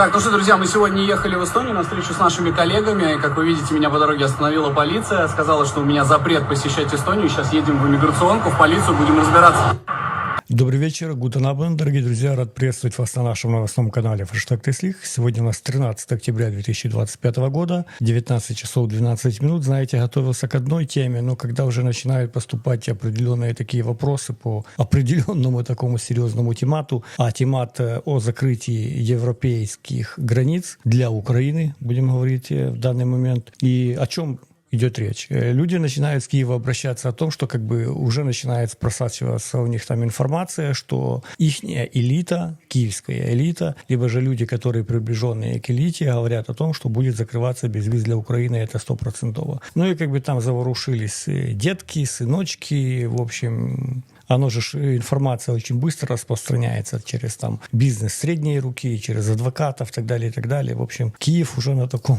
Так, ну что, друзья, мы сегодня ехали в Эстонию на встречу с нашими коллегами. Как вы видите, меня по дороге остановила полиция. Сказала, что у меня запрет посещать Эстонию. Сейчас едем в иммиграционку, в полицию, будем разбираться. Добрый вечер, Гутен Абен, дорогие друзья. Рад приветствовать вас на нашем новостном канале Фрештаг Теслих. Сегодня у нас 13 октября 2025 года, 19 часов 12 минут. Знаете, готовился к одной теме, но когда уже начинают поступать определенные такие вопросы по определенному такому серьезному темату, а темат э, о закрытии европейских границ для Украины, будем говорить э, в данный момент, и о чем идет речь. Э, Люди начинают с Киева обращаться о том, что как бы уже начинает просачиваться у них там информация, что их элита, киевская элита, либо же люди, которые приближенные к элите, говорят о том, что будет закрываться безвиз для Украины, это стопроцентово. Ну и как бы там заворушились э, детки, сыночки, в общем, оно же э, информация очень быстро распространяется через там бизнес средней руки, через адвокатов и так далее, и так далее. В общем, Киев уже на таком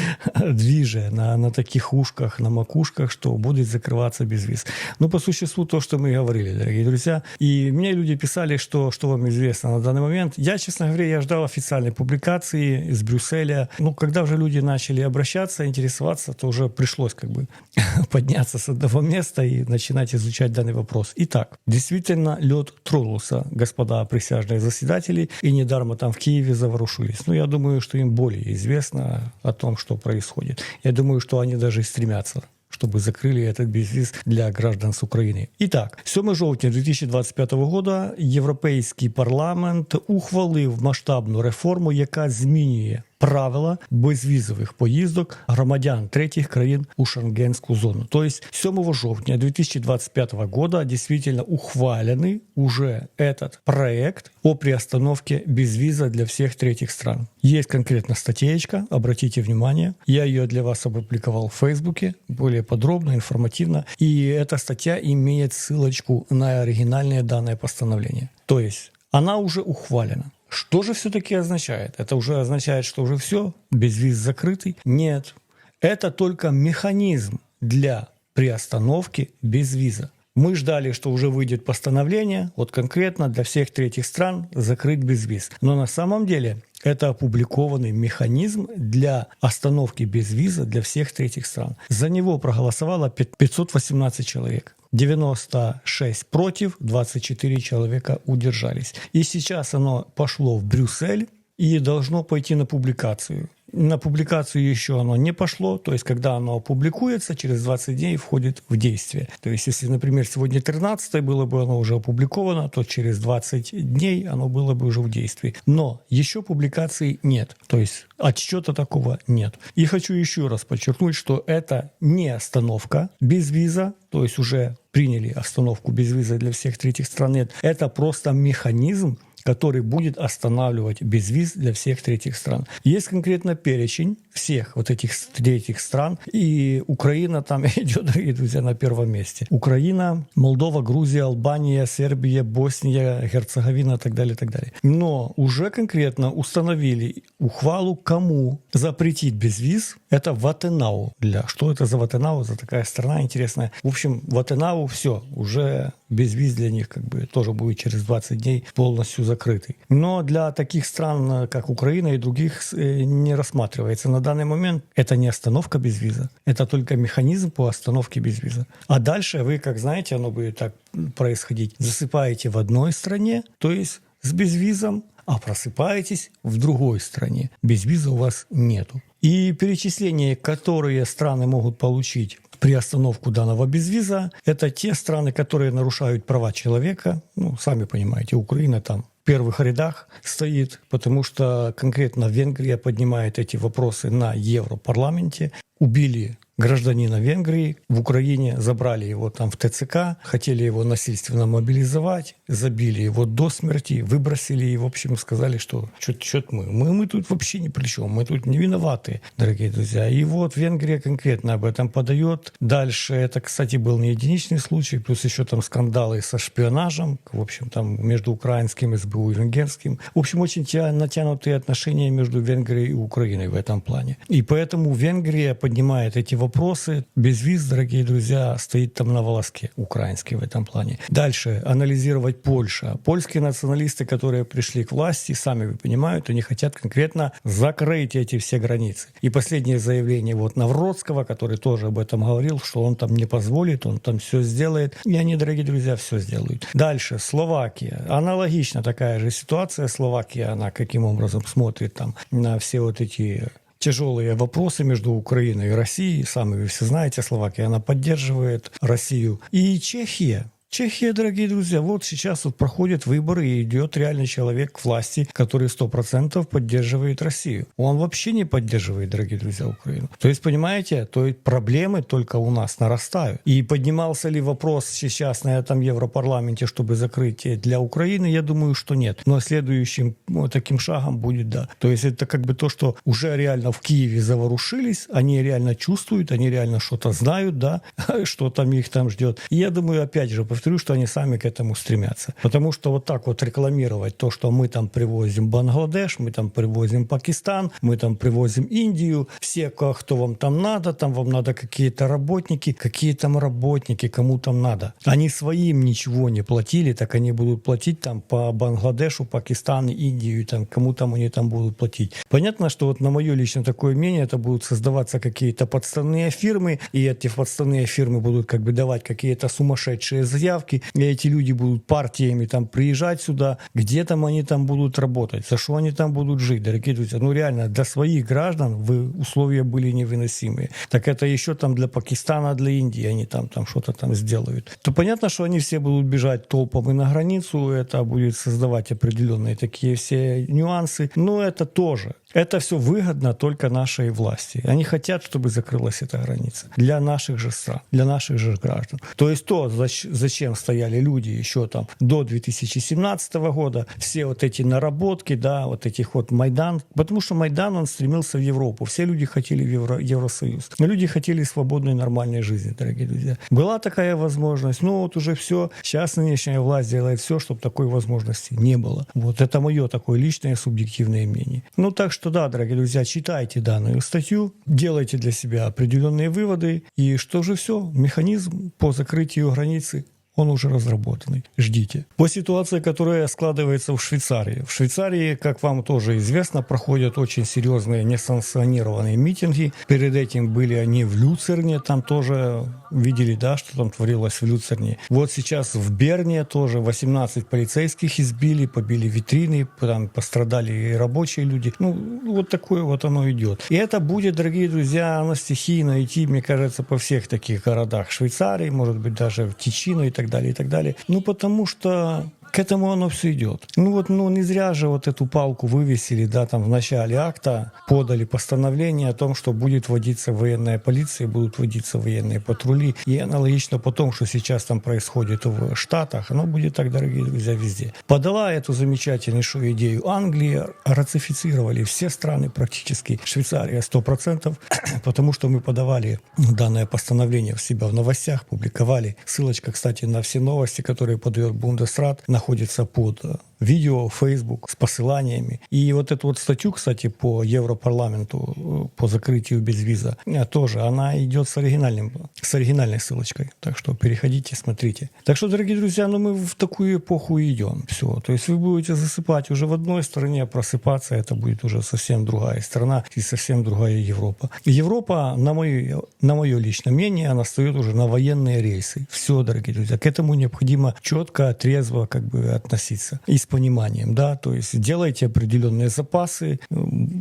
движе, на, на таких ушках, на макушках, что будет закрываться без виз. Ну, по существу, то, что мы говорили, дорогие друзья. И мне люди писали, что, что вам известно на данный момент. Я, честно говоря, я ждал официальной публикации из Брюсселя. Ну, когда уже люди начали обращаться, интересоваться, то уже пришлось как бы подняться с одного места и начинать изучать данный вопрос. Итак, действительно, лед тронулся, господа присяжные заседатели, и недаром там в Киеве заворушились. Ну, я думаю, что им более известно о том, что происходит. Я думаю, что они даже и стремятся чтобы закрыли этот безвіз для граждан з України. І так, 7 жовтня 2025 года Європейський парламент ухвалив масштабну реформу, яка змінює правила безвізових поїздок громадян третіх країн у шенгенську зону. То есть 7 жовтня 2025 года действительно ухваленный уже этот проект о приостановке безвиза для всех третьих стран. Есть конкретно статейка, обратите внимание. Я ее для вас опубликовал в Фейсбуке, более подробно, информативно. И эта статья имеет ссылочку на оригинальное данное постановление. То есть она уже ухвалена. Что же все-таки означает? Это уже означает, что уже все, безвиз закрытый? Нет. Это только механизм для приостановки безвиза. Мы ждали, что уже выйдет постановление, вот конкретно для всех третьих стран закрыть безвиз. Но на самом деле это опубликованный механизм для остановки безвиза для всех третьих стран. За него проголосовало 518 человек. 96 против, 24 человека удержались. И сейчас оно пошло в Брюссель и должно пойти на публикацию. На публикацию еще оно не пошло, то есть когда оно опубликуется, через 20 дней входит в действие. То есть если, например, сегодня 13 было бы оно уже опубликовано, то через 20 дней оно было бы уже в действии. Но еще публикации нет, то есть отчета такого нет. И хочу еще раз подчеркнуть, что это не остановка без виза, то есть уже приняли остановку без виза для всех третьих стран. Нет, это просто механизм, который будет останавливать безвиз для всех третьих стран. Есть конкретно перечень всех вот этих третьих стран, и Украина там идет, дорогие друзья, на первом месте. Украина, Молдова, Грузия, Албания, Сербия, Босния, Герцеговина и так далее, и так далее. Но уже конкретно установили ухвалу, кому запретить безвиз. Это Ватенау. Для что это за Ватенау, за такая страна интересная. В общем, Ватенау все, уже безвиз для них как бы тоже будет через 20 дней полностью закрытый. Но для таких стран, как Украина и других, э, не рассматривается. На данный момент это не остановка без виза, это только механизм по остановке без виза. А дальше вы, как знаете, оно будет так происходить. Засыпаете в одной стране, то есть с безвизом, а просыпаетесь в другой стране. Безвиза у вас нету. И перечисления, которые страны могут получить приостановку данного безвиза, это те страны, которые нарушают права человека. Ну, сами понимаете, Украина там в первых рядах стоит, потому что конкретно Венгрия поднимает эти вопросы на Европарламенте. Убили гражданина Венгрии в Украине, забрали его там в ТЦК, хотели его насильственно мобилизовать, забили его до смерти, выбросили и, в общем, сказали, что что-то мы, мы, мы тут вообще ни при чем, мы тут не виноваты, дорогие друзья. И вот Венгрия конкретно об этом подает. Дальше, это, кстати, был не единичный случай, плюс еще там скандалы со шпионажем, в общем, там между украинским СБУ и венгерским. В общем, очень натянутые отношения между Венгрией и Украиной в этом плане. И поэтому Венгрия поднимает эти вопросы. Без виз, дорогие друзья, стоит там на волоске украинский в этом плане. Дальше анализировать Польша. Польские националисты, которые пришли к власти, сами вы понимаете, они хотят конкретно закрыть эти все границы. И последнее заявление вот Навродского, который тоже об этом говорил, что он там не позволит, он там все сделает. И они, дорогие друзья, все сделают. Дальше, Словакия. Аналогично такая же ситуация. Словакия, она каким образом смотрит там на все вот эти тяжелые вопросы между Украиной и Россией. Сами вы все знаете, Словакия, она поддерживает Россию. И Чехия. Чехия, дорогие друзья, вот сейчас вот проходят выборы и идет реальный человек к власти, который сто процентов поддерживает Россию. Он вообще не поддерживает, дорогие друзья, Украину. То есть, понимаете, то есть проблемы только у нас нарастают. И поднимался ли вопрос сейчас на этом Европарламенте, чтобы закрыть для Украины, я думаю, что нет. Но следующим ну, таким шагом будет да. То есть это как бы то, что уже реально в Киеве заворушились, они реально чувствуют, они реально что-то знают, да, что там их там ждет. И я думаю, опять же, повторю, что они сами к этому стремятся. Потому что вот так вот рекламировать то, что мы там привозим Бангладеш, мы там привозим Пакистан, мы там привозим Индию, все, кто вам там надо, там вам надо какие-то работники, какие там работники, кому там надо. Они своим ничего не платили, так они будут платить там по Бангладешу, Пакистану, Индию, там, кому там они там будут платить. Понятно, что вот на мое лично такое мнение, это будут создаваться какие-то подставные фирмы, и эти подставные фирмы будут как бы давать какие-то сумасшедшие заявки, заявки, и эти люди будут партиями там приезжать сюда, где там они там будут работать, за что они там будут жить, дорогие друзья. Ну реально, для своих граждан вы условия были невыносимые. Так это еще там для Пакистана, для Индии они там, там что-то там сделают. То понятно, что они все будут бежать толпом и на границу, это будет создавать определенные такие все нюансы, но это тоже это все выгодно только нашей власти. Они хотят, чтобы закрылась эта граница. Для наших же стран, для наших же граждан. То есть то, зачем стояли люди еще там до 2017 года, все вот эти наработки, да, вот этих вот Майдан. Потому что Майдан, он стремился в Европу. Все люди хотели в Евро, Евросоюз. Люди хотели свободной нормальной жизни, дорогие друзья. Была такая возможность, но вот уже все. Сейчас нынешняя власть делает все, чтобы такой возможности не было. Вот это мое такое личное субъективное мнение. Ну так что да, дорогие друзья, читайте данную статью, делайте для себя определенные выводы, и что же все, механизм по закрытию границы он уже разработанный. Ждите. По ситуации, которая складывается в Швейцарии. В Швейцарии, как вам тоже известно, проходят очень серьезные несанкционированные митинги. Перед этим были они в Люцерне, там тоже видели, да, что там творилось в Люцерне. Вот сейчас в Берне тоже 18 полицейских избили, побили витрины, там пострадали и рабочие люди. Ну, вот такое вот оно идет. И это будет, дорогие друзья, на стихийно идти, мне кажется, по всех таких городах Швейцарии, может быть, даже в Тичино и так далее, и так далее. Ну, потому что к этому оно все идет. Ну вот, ну не зря же вот эту палку вывесили, да, там в начале акта подали постановление о том, что будет вводиться военная полиция, будут вводиться военные патрули. И аналогично по тому, что сейчас там происходит в Штатах, оно будет так, дорогие друзья, везде. Подала эту замечательнейшую идею Англия, ратифицировали все страны практически, Швейцария 100%, потому что мы подавали данное постановление в себя в новостях, публиковали. Ссылочка, кстати, на все новости, которые подает Бундесрат, на находится под видео, Facebook с посыланиями. И вот эту вот статью, кстати, по Европарламенту, э, по закрытию без виза, э, тоже она идет с, оригинальным, с оригинальной ссылочкой. Так что переходите, смотрите. Так что, дорогие друзья, ну мы в такую эпоху идем. Все. То есть вы будете засыпать уже в одной стране, просыпаться это будет уже совсем другая страна и совсем другая Европа. Европа, на мое, на мое личное мнение, она стоит уже на военные рельсы. Все, дорогие друзья. К этому необходимо четко, трезво как бы относиться. И пониманием, да, то есть делайте определенные запасы,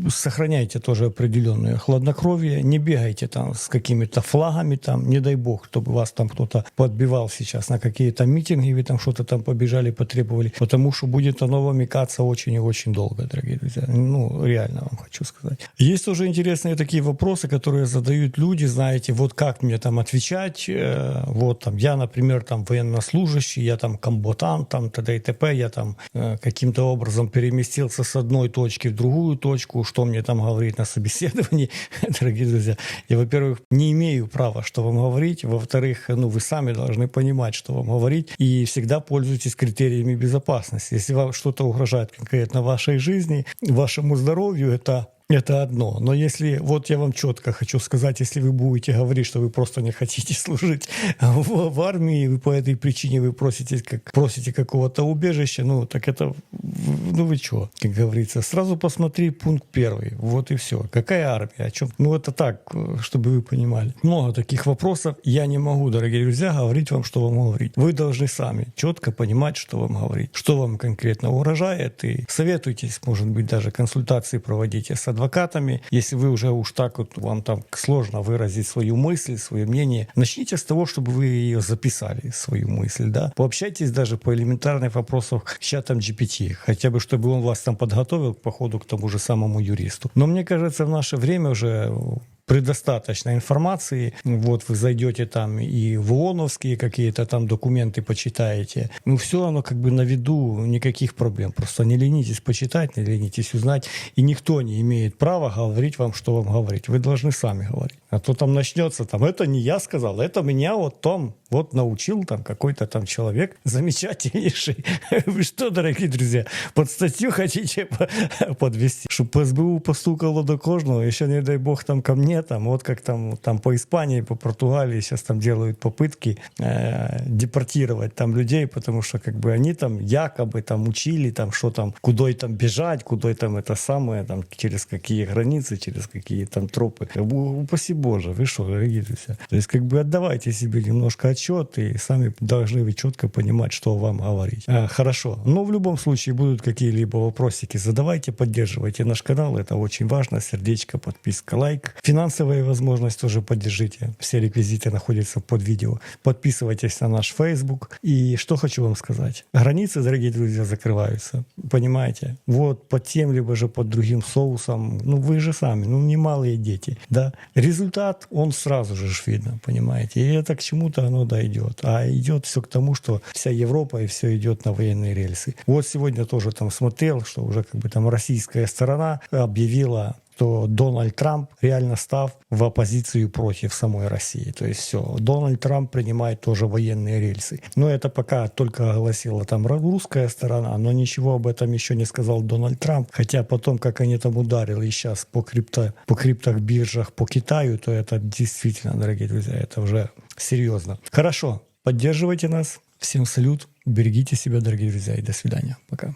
сохраняйте тоже определенное хладнокровие, не бегайте там с какими-то флагами там, не дай бог, чтобы вас там кто-то подбивал сейчас на какие-то митинги, вы там что-то там побежали, потребовали, потому что будет оно вымекаться очень и очень долго, дорогие друзья. Ну, реально вам хочу сказать. Есть тоже интересные такие вопросы, которые задают люди, знаете, вот как мне там отвечать, э, вот там я, например, там военнослужащий, я там комботант, там т.д. и т.п., я там Э, каким-то образом переместился с одной точки в другую точку, что мне там говорить на собеседовании, дорогие друзья. Я, во-первых, не имею права, что вам говорить. Во-вторых, ну, вы сами должны понимать, что вам говорить. И всегда пользуйтесь критериями безопасности. Если вам что-то угрожает конкретно вашей жизни, вашему здоровью, это Это одно. Но если, вот я вам четко хочу сказать, если вы будете говорить, что вы просто не хотите служить в, в армии, вы по этой причине вы просите, как, просите какого-то убежища, ну, так это, ну вы что, как говорится. Сразу посмотри пункт первый, вот и все. Какая армия, о чем? Ну, это так, чтобы вы понимали. Много таких вопросов. Я не могу, дорогие друзья, говорить вам, что вам говорить. Вы должны сами четко понимать, что вам говорить, что вам конкретно угрожает, и советуйтесь, может быть, даже консультации проводите с адвокатами. Если вы уже уж так вот, вам там сложно выразить свою мысль, свое мнение, начните с того, чтобы вы ее записали, свою мысль, да. Пообщайтесь даже по элементарных вопросах с чатом GPT, хотя бы, чтобы он вас там подготовил к походу к тому же самому юристу. Но мне кажется, в наше время уже предостаточно информации. Вот вы зайдете там и в ООНовские какие-то там документы почитаете. Ну, все оно как бы на виду, никаких проблем. Просто не ленитесь почитать, не ленитесь узнать. И никто не имеет права говорить вам, что вам говорить. Вы должны сами говорить. А то там начнется, там, это не я сказал, это меня вот Том вот научил там какой-то там человек замечательнейший. Вы что, дорогие друзья, под статью хотите подвести? Чтобы СБУ постукало до кожного, еще не дай бог там ко мне, там вот как там, там по Испании, по Португалии сейчас там делают попытки э, депортировать там людей, потому что как бы они там якобы там учили там, что там, куда там бежать, куда там это самое, там через какие границы, через какие там тропы. Упаси Боже, вы что, друзья. То есть как бы отдавайте себе немножко отчет и сами должны вы четко понимать, что вам говорить. А, хорошо. Но в любом случае будут какие-либо вопросики, задавайте, поддерживайте наш канал. Это очень важно. Сердечко, подписка, лайк. Финансовые возможности тоже поддержите. Все реквизиты находятся под видео. Подписывайтесь на наш Facebook. И что хочу вам сказать. Границы, дорогие друзья, закрываются. Понимаете? Вот под тем, либо же под другим соусом. Ну, вы же сами, ну, немалые дети. Да? Результат, он сразу же видно, понимаете? И это к чему-то оно дойдет. А идет все к тому, что вся Европа и все идет на военные рельсы. Вот сегодня тоже там смотрел, что уже как бы там российская сторона объявила что Дональд Трамп реально став в оппозицию против самой России. То есть все, Дональд Трамп принимает тоже военные рельсы. Но это пока только огласила там русская сторона, но ничего об этом еще не сказал Дональд Трамп. Хотя потом, как они там ударили сейчас по, крипто, по криптах биржах по Китаю, то это действительно, дорогие друзья, это уже серьезно. Хорошо, поддерживайте нас. Всем салют, берегите себя, дорогие друзья, и до свидания. Пока.